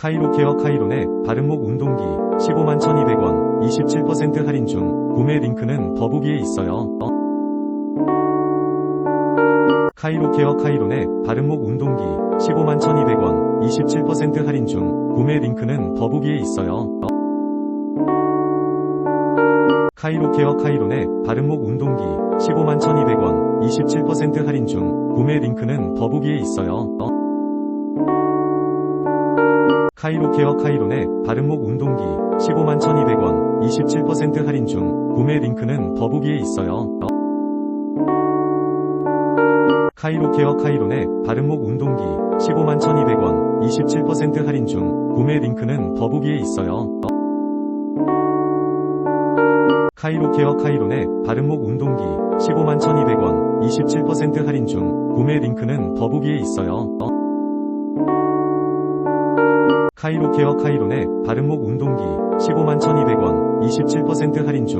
카이로 케어 카이론의 바른목 운동기 15만 1200원 27% 할인 중 구매 링크는 더보기에 있어요. 카이로 케어 카이론의 바른목 운동기 15만 1200원 27% 할인 중 구매 링크는 더보기에 있어요. 카이로 케어 카이론의 바른목 운동기 15만 1200원 27% 할인 중 구매 링크는 더보기에 있어요. 카이로 케어 카이론의 바른목 운동기 15만 1200원 27% 할인 중 구매 링크는 더보기에 있어요. 카이로 케어 카이론의 바른목 운동기 15만 1200원 27% 할인 중 구매 링크는 더보기에 있어요. 카이로 케어 카이론의 바른목 운동기 15만 1200원 27% 할인 중 구매 링크는 더보기에 있어요. 카이로 케어 카이론의 바른목 운동기 15만 1200원 27% 할인 중